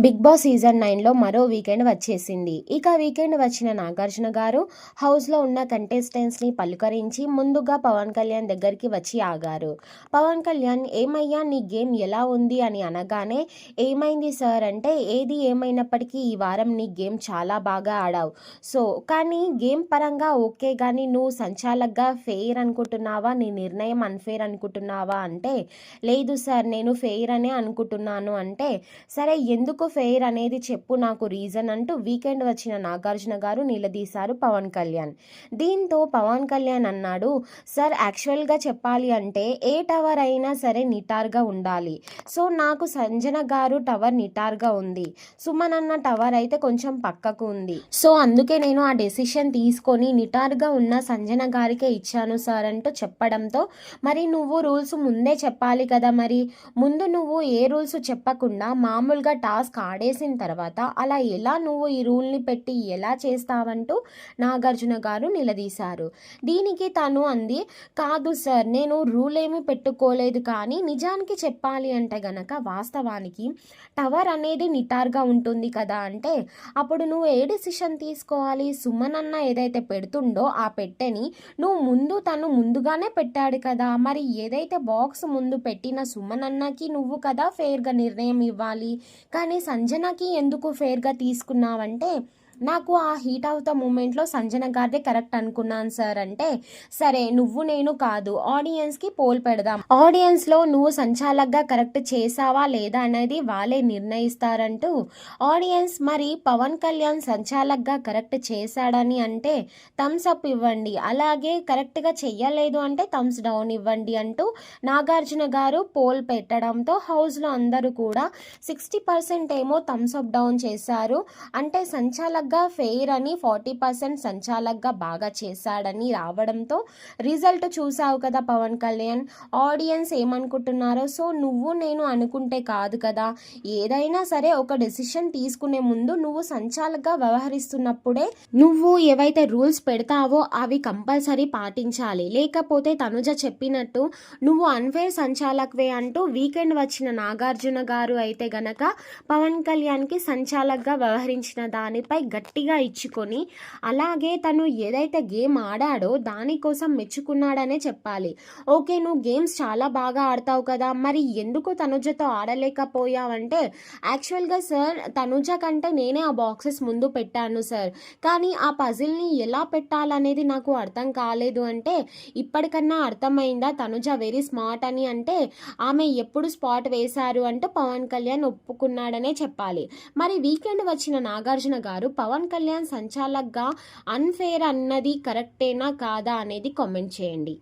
Big boss season నైన్లో మరో weekend వచ్చేసింది. ఇక వీకెండ్ వచ్చిన నాగార్జున గారు హౌస్లో ఉన్న కంటెస్టెంట్స్ని పలుకరించి ముందుగా పవన్ కళ్యాణ్ దగ్గరికి వచ్చి ఆగారు. పవన్ కళ్యాణ్ ఏమయ్యా నీ గేమ్ ఎలా ఉంది? అని అనగానే ఏమైంది సార్? అంటే ఏది ఏమైనప్పటికీ ఈ వారం నీ గేమ్ చాలా బాగా ఆడావు. సో కానీ గేమ్ పరంగా ఓకే కానీ నువ్వు సంచాలకగా ఫెయిర్ అనుకుంటున్నావా? నీ నిర్ణయం అన్ఫెయిర్ అనుకుంటున్నావా? అంటే లేదు సార్ నేను ఫెయిర్ అనే అనుకుంటున్నాను. అంటే సరే ఎందుకు ఫెయిర్ అనేది చెప్పు నాకు రీజన్ అంటూ వీకెండ్ వచ్చిన నాగార్జున గారు నిలదీశారు పవన్ కళ్యాణ్. దీంతో పవన్ కళ్యాణ్ అన్నాడు సార్ యాక్చువల్గా చెప్పాలి అంటే ఏ టవర్ అయినా సరే నిటార్గా ఉండాలి. సో నాకు సంజన గారు టవర్ నిటార్గా ఉంది. సుమన్ అన్న టవర్ అయితే కొంచెం పక్కకు ఉంది. సో అందుకే నేను ఆ డెసిషన్ తీసుకొని నిటార్గా ఉన్న సంజన గారికే ఇచ్చాను సార్ అంటూ చెప్పడంతో మరి నువ్వు రూల్స్ ముందే చెప్పాలి కదా మరి. ముందు నువ్వు ఏ రూల్స్ చెప్పకుండా మామూలుగా టాస్క్ ఆడేసిన తర్వాత అలా ఎలా నువ్వు ఈ రూల్ని పెట్టి ఎలా చేస్తావంటూ నాగార్జున గారు నిలదీశారు. దీనికి తను అంది కాదు సార్ నేను రూల్ ఏమీ పెట్టుకోలేదు కానీ నిజానికి చెప్పాలి అంటే గనక వాస్తవానికి టవర్ అనేది నిటార్గా ఉంటుంది కదా అంటే అప్పుడు నువ్వు ఏ డిసిషన్ తీసుకోవాలి? సుమన్ అన్న ఏదైతే పెడుతుండో ఆ పెట్టెని నువ్వు ముందు తను ముందుగానే పెట్టాడు కదా. మరి ఏదైతే బాక్స్ ముందు పెట్టిన సుమన్ అన్నకి నువ్వు కదా ఫేర్గా నిర్ణయం ఇవ్వాలి? కానీ సంజనకి ఎందుకు ఫేర్గా తీసుకున్నావంటే నాకు ఆ హీట్ అవుతా ద మూమెంట్లో సంజన గారిదే కరెక్ట్ అనుకున్నాను సార్ అంటే సరే నువ్వు నేను కాదు. ఆడియన్స్కి పోల్ పెడదాం. ఆడియన్స్లో నువ్వు సంచాలక్గా కరెక్ట్ చేసావా లేదా అనేది వాళ్ళే నిర్ణయిస్తారంటూ ఆడియన్స్ మరి పవన్ కళ్యాణ్ సంచాలక్గా కరెక్ట్ చేశాడని అంటే థమ్స్ అప్ ఇవ్వండి. అలాగే కరెక్ట్గా చెయ్యలేదు అంటే థమ్స్ డౌన్ ఇవ్వండి అంటూ నాగార్జున గారు పోల్ పెట్టడంతో హౌస్లో అందరూ కూడా సిక్స్టీ పర్సెంట్ ఏమో థమ్స్ అప్ డౌన్ చేశారు. అంటే సంచాలక్ సంచాలక్గా ఫెయిర్ అని ఫార్టీ పర్సెంట్ సంచాలక్గా బాగా చేశాడని రావడంతో రిజల్ట్ చూసావు కదా పవన్ కళ్యాణ్. ఆడియన్స్ ఏమనుకుంటున్నారో? సో నువ్వు నేను అనుకుంటే కాదు కదా. ఏదైనా సరే ఒక డెసిషన్ తీసుకునే ముందు నువ్వు సంచాలక్గా వ్యవహరిస్తున్నప్పుడే నువ్వు ఏవైతే రూల్స్ పెడతావో అవి కంపల్సరీ పాటించాలి. లేకపోతే తనుజ చెప్పినట్టు నువ్వు అన్ఫేర్ సంచాలక్వే అంటూ వీకెండ్ వచ్చిన నాగార్జున గారు అయితే గనక పవన్ కళ్యాణ్కి సంచాలక్గా వ్యవహరించిన దానిపై గట్టిగా ఇచ్చుకొని అలాగే తను ఏదైతే గేమ్ ఆడాడో దానికోసం మెచ్చుకున్నాడనే చెప్పాలి. ఓకే నువ్వు గేమ్స్ చాలా బాగా ఆడతావు కదా మరి ఎందుకు తనుజతో ఆడలేకపోయావంటే యాక్చువల్గా సార్ తనుజ కంటే నేనే ఆ బాక్సెస్ ముందు పెట్టాను సార్. కానీ ఆ పజిల్ని ఎలా పెట్టాలనేది నాకు అర్థం కాలేదు అంటే ఇప్పటికన్నా అర్థమైందా తనుజ వెరీ స్మార్ట్ అని అంటే ఆమె ఎప్పుడు స్పాట్ వేశారు అంటే పవన్ కళ్యాణ్ ఒప్పుకున్నాడనే చెప్పాలి. మరి వీకెండ్ వచ్చిన నాగార్జున గారు పవన్ కళ్యాణ్ సంచాలక్గా అన్ఫేర్ అన్నది కరెక్టేనా కాదా అనేది కామెంట్ చేయండి.